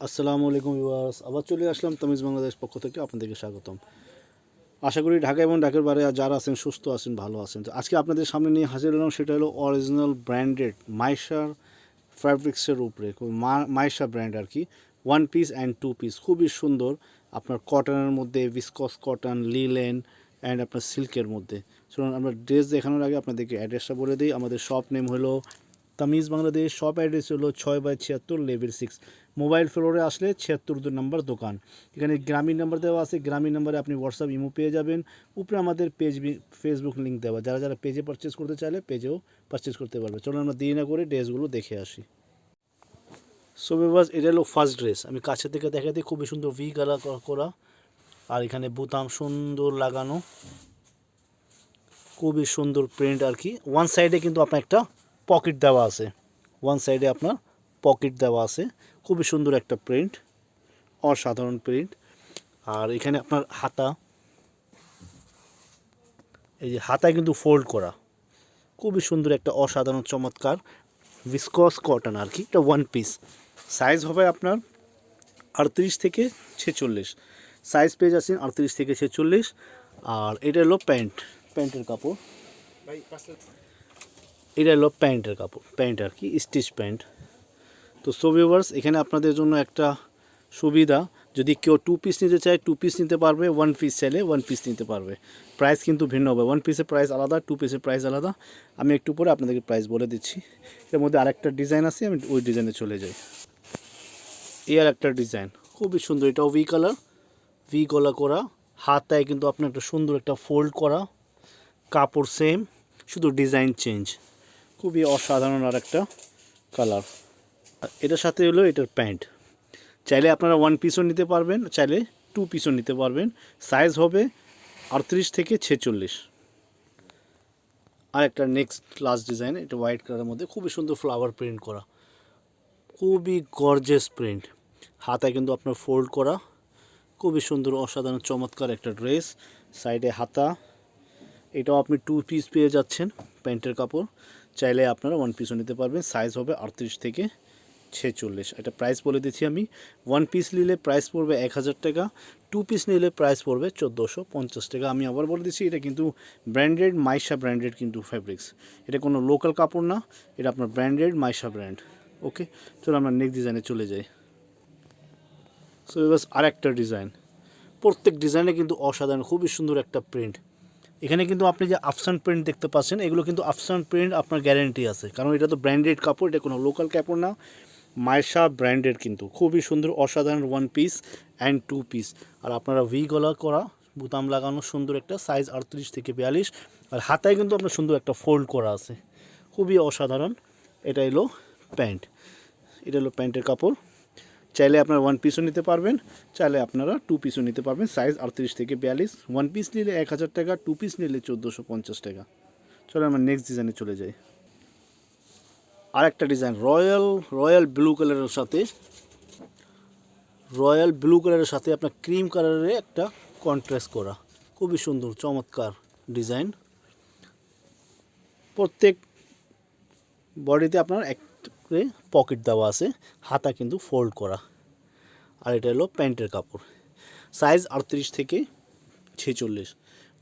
আসসালামু আলাইকুম ভিউয়ার্স, আবার চলে আসলাম তামিজ বাংলাদেশ পক্ষ থেকে আপনাদেরকে স্বাগতম। আশা করি ঢাকা এবং ঢাকার বাইরে যারা আছেন, সুস্থ আছেন, ভালো আছেন। তো আজকে আপনাদের সামনে নিয়ে হাজির হলাম, সেটা হলো অরিজিনাল ব্র্যান্ডেড মাইশার ফ্যাব্রিক্সের উপরে মাইশা ব্র্যান্ড আর কি। One piece and two piece খুবই সুন্দর। আপনার কটনের মধ্যে ভিসকস কটন লিলেন অ্যান্ড আপনার সিল্কের মধ্যে। শুনুন আমরা ড্রেস দেখানোর আগে আপনাদেরকে অ্যাড্রেসটা বলে দিই। আমাদের শপ নেম হলো তামিজ বাংলাদেশ শপ অ্যাড্রেস হলো ছয় বাই ছিয়াত্তর লেভেল সিক্স মোবাইল ফ্লোরে আসলে ছিয়াত্তর দু নম্বর দোকান। এখানে গ্রামীণ নাম্বার দেওয়া আছে। গ্রামীণ নাম্বারে আপনি হোয়াটসঅ্যাপ ইমো পেয়ে যাবেন। উপরে আমাদের পেজ ফেসবুক লিঙ্ক দেওয়া। যারা যারা পেজে পারচেস করতে চাইলে পেজেও পারচেস করতে পারবে। চলুন আমরা দেরি না করে ড্রেসগুলো দেখে আসি। সো বাস এটা হলো ফার্স্ট ড্রেস আমি কাছে থেকে দেখাতে খুবই সুন্দর ভি গালা করা। আর এখানে বুতাম সুন্দর লাগানো। খুবই সুন্দর প্রিন্ট আর কি। ওয়ান সাইডে কিন্তু আপনার একটা পকেট দেওয়া আছে। ওয়ান সাইডে আপনার পকেট দেওয়া আছে। খুবই সুন্দর একটা প্রিন্ট অসাধারণ প্রিন্ট আর এখানে আপনার হাতা। এই যে হাতায় কিন্তু ফোল্ড করা। খুবই সুন্দর একটা অসাধারণ চমৎকার ভিসকস কটন আর কি। এটা ওয়ান পিস সাইজ হবে আপনার আটত্রিশ থেকে ছেচল্লিশ। সাইজ পেয়ে যাচ্ছেন আটত্রিশ থেকে ছেচল্লিশ। আর এটা হলো প্যান্ট, প্যান্টের কাপড়। এটা হলো প্যান্টের কাপড়, প্যান্ট আর কি, স্টিচ প্যান্ট। তো সো ভিউয়ার্স এখানে আপনাদের জন্য একটা সুবিধা, যদি কেউ টু পিস নিতে চায় টু পিস নিতে পারবে ওয়ান পিস চাইলে ওয়ান পিস নিতে পারবে। প্রাইস কিন্তু ভিন্ন হবে ওয়ান পিসের প্রাইস আলাদা টু পিসের প্রাইস আলাদা। আমি একটু পরে আপনাদেরকে প্রাইস বলে দিচ্ছি। এর মধ্যে আরেকটা ডিজাইন আছে, আমি ওই ডিজাইনে চলে যাই। এই আর একটা ডিজাইন খুবই সুন্দর, এটাও ভি কালার ভি গলা করা। হাতায় কিন্তু আপনার একটা সুন্দর একটা ফোল্ড করা। কাপড় সেম শুধু ডিজাইন চেঞ্জ খুবই অসাধারণ আর একটা কালার এটার সাথে হলো এটার প্যান্ট। চাইলে আপনারা ওয়ান পিসও নিতে পারবেন, চাইলে টু পিসও নিতে পারবেন। সাইজ হবে আটত্রিশ থেকে ছেচল্লিশ। আর একটা নেক্সট ক্লাস ডিজাইন এটা হোয়াইট কালারের মধ্যে। খুবই সুন্দর ফ্লাওয়ার প্রিন্ট করা। খুবই গর্জেস প্রিন্ট হাতায় কিন্তু আপনার ফোল্ড করা। খুবই সুন্দর, অসাধারণ, চমৎকার একটা ড্রেস সাইডে হাতা। এটাও আপনি টু পিস পেয়ে যাচ্ছেন। প্যান্টের কাপড় চাইলে আপনারা ওয়ান পিসও নিতে পারবেন। সাইজ হবে আটত্রিশ থেকে ছেচল্লিশ। এটা প্রাইস বলে দিচ্ছি আমি। ওয়ান পিস নিলে প্রাইস পড়বে এক হাজার টাকা। টু পিস নিলে প্রাইস পড়বে চোদ্দোশো পঞ্চাশ টাকা। আমি আবার বলে দিচ্ছি, এটা কিন্তু ব্র্যান্ডেড মাইশা ব্র্যান্ডেড কিন্তু ফ্যাব্রিক্স এটা কোনো লোকাল কাপড় না। এটা আপনার ব্র্যান্ডেড মাইশা ব্র্যান্ড ওকে চলো আমরা নেক্সট ডিজাইনে চলে যাই। সো এবার আরেকটা ডিজাইন প্রত্যেক ডিজাইনে কিন্তু অসাধারণ, খুবই সুন্দর একটা প্রিন্ট এখানে কিন্তু আপনি যে আফসান প্রিন্ট দেখতে পাচ্ছেন, এগুলো কিন্তু আফসান প্রিন্ট আপনার গ্যারেন্টি আছে। কারণ এটা তো ব্র্যান্ডেড কাপড়, এটা কোনো লোকাল কাপড় না। মাইশা ব্র্যান্ডেড কিন্তু। খুবই সুন্দর, অসাধারণ one piece and two piece আর আপনারা ভি গলা করা, বুতাম লাগানো সুন্দর একটা সাইজ আটত্রিশ থেকে বিয়াল্লিশ। আর হাতায় কিন্তু আপনার সুন্দর একটা ফোল্ড করা আছে। খুবই অসাধারণ। এটা এলো প্যান্ট। এটা হলো প্যান্টের কাপড়। চাইলে আপনারা ওয়ান পিসও নিতে পারবেন, চাইলে আপনারা টু পিসও নিতে পারবেন। সাইজ আটত্রিশ থেকে বিয়াল্লিশ। ওয়ান পিস নিলে এক হাজার টাকা টু পিস নিলে চোদ্দোশো পঞ্চাশ টাকা। চলো আমরা নেক্সট ডিজাইনে চলে যাই। আরেকটা ডিজাইন রয়্যাল রয়্যাল ব্লু কালারের সাথে রয়্যাল ব্লু কালারের সাথে আপনার ক্রিম কালারের একটা কন্ট্রাস্ট করা। খুবই সুন্দর, চমৎকার ডিজাইন প্রত্যেক বডিতে আপনার এক করে পকেট দেওয়া আছে। হাতা কিন্তু ফোল্ড করা। আর এটা হলো প্যান্টের কাপড়। সাইজ আটত্রিশ থেকে ছেচল্লিশ।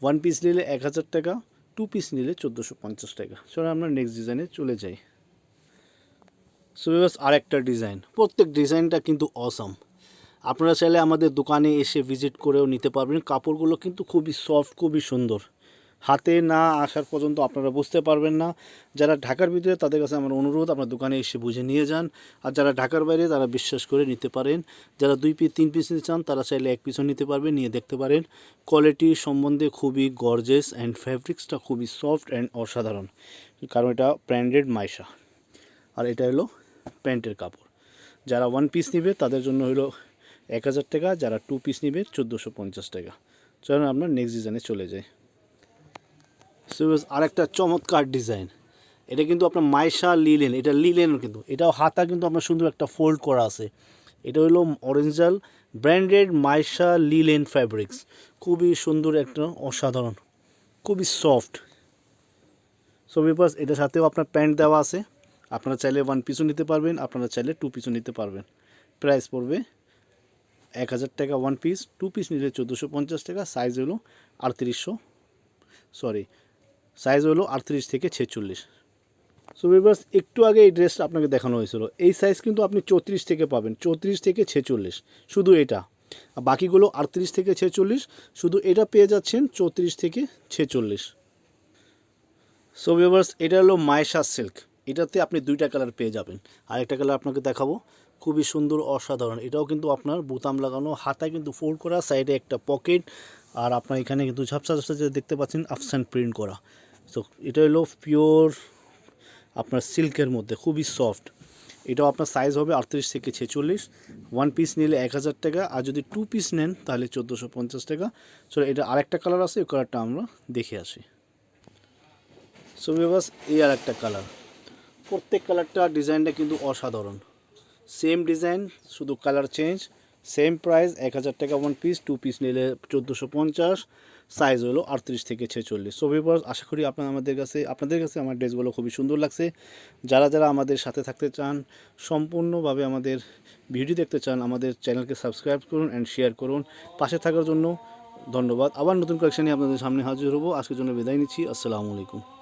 ওয়ান পিস নিলে এক হাজার টাকা টু পিস নিলে চোদ্দোশো পঞ্চাশ টাকা। চলো আমরা নেক্সট ডিজাইনে চলে যাই। সো বিকজ আরেকটা ডিজাইন প্রত্যেক ডিজাইনটা কিন্তু অসাম আপনারা চাইলে আমাদের দোকানে এসে ভিজিট করেও নিতে পারবেন। কাপড়গুলো কিন্তু খুবই সফট খুবই সুন্দর। হাতে না আসার পর্যন্ত আপনারা বুঝতে পারবেন না। যারা ঢাকার ভিতরে, তাদের কাছে আমার অনুরোধ, আপনার দোকানে এসে বুঝে নিয়ে যান। আর যারা ঢাকার বাইরে, তারা বিশ্বাস করে নিতে পারেন। যারা দুই পিস, তিন পিস নিতে চান, তারা চাইলে এক পিসও নিতে পারবেন, নিয়ে দেখতে পারেন। কোয়ালিটি সম্বন্ধে খুবই গর্জেস অ্যান্ড ফ্যাব্রিক্সটা খুবই সফট অ্যান্ড অসাধারণ। কারণ এটা ব্র্যান্ডেড মাইশা। আর এটা হলো প্যান্টের কাপড়। যারা ওয়ান পিস নেবে, তাদের জন্য হলো এক হাজার টাকা। যারা টু পিস নেবে, চোদ্দোশো পঞ্চাশ টাকা। চলুন আমরা নেক্সট ডিজাইনে চলে যাই। সুবেজ আরেকটা চমৎকার ডিজাইন। এটা কিন্তু আপনার মাইশা লিলেন, এটা লিলেন কিন্তু। এটাও হাতা কিন্তু আপনার সুন্দর একটা ফোল্ড করা আছে। এটা হলো original branded Maisha linen fabrics খুবই সুন্দর একটা অসাধারণ, খুবই সফট সো বিপাস, এটার সাথেও আপনার প্যান্ট দেওয়া আছে। আপনারা চাইলে ওয়ান পিসও নিতে পারবেন, আপনারা চাইলে টু পিসও নিতে পারবেন। প্রাইস পড়বে এক হাজার টাকা ওয়ান পিস টু পিস নিলে চোদ্দোশো পঞ্চাশ টাকা সাইজ হলো আটত্রিশশো সরি সাইজ হলো আটত্রিশ থেকে ছেচল্লিশ। সো ভিউয়ার্স একটু আগে এই ড্রেসটা আপনাকে দেখানো হয়েছিল। এই সাইজ কিন্তু আপনি চৌত্রিশ থেকে পাবেন, চৌত্রিশ থেকে ছেচল্লিশ, শুধু এটা। আর বাকিগুলো আটত্রিশ থেকে ছেচল্লিশ, শুধু এটা পেয়ে যাচ্ছেন চৌত্রিশ থেকে ছেচল্লিশ। সো ভিউয়ার্স এটা হলো মায়েশা সিল্ক। এটাতে আপনি দুইটা কালার পেয়ে যাবেন। আরেকটা কালার আপনাকে দেখাবো। খুবই সুন্দর, অসাধারণ। এটাও কিন্তু আপনার বোতাম লাগানো, হাতায় কিন্তু ফোল্ড করা সাইডে একটা পকেট আর আপনার এখানে কিন্তু ঝাপসা ঝাপসা যে দেখতে পাচ্ছেন আফসান প্রিন্ট করা। সো এটা হলো পিওর আপনার সিল্কের মধ্যে, খুবই সফট এটাও আপনার সাইজ হবে আটত্রিশ থেকে ছেচল্লিশ। ওয়ান পিস নিলে এক হাজার টাকা, আর যদি টু পিস নেন তাহলে চোদ্দোশো পঞ্চাশ টাকা। সো এটা আরেকটা কালার আছে ওই কালারটা আমরা দেখে আসি। সো বাস এই আর একটা কালার প্রত্যেক কালারটা ডিজাইনটা কিন্তু অসাধারণ। সেম ডিজাইন শুধু কালার চেঞ্জ সেম প্রাইস এক হাজার টাকা ওয়ান পিস টু পিস নিলে চোদ্দোশো পঞ্চাশ সাইজ হলো আটত্রিশ থেকে ছেচল্লিশ। সো আশা করি আপনার আমাদের কাছে আপনাদের কাছে আমার ড্রেসগুলো খুবই সুন্দর লাগছে। যারা যারা আমাদের সাথে থাকতে চান, সম্পূর্ণভাবে আমাদের ভিডিও দেখতে চান, আমাদের চ্যানেলকে সাবস্ক্রাইব করুন অ্যান্ড শেয়ার করুন। পাশে থাকার জন্য ধন্যবাদ। আবার নতুন কালেকশন আপনাদের সামনে হাজির হব। আজকের জন্য বিদায় নিচ্ছি। আসসালামু আলাইকুম।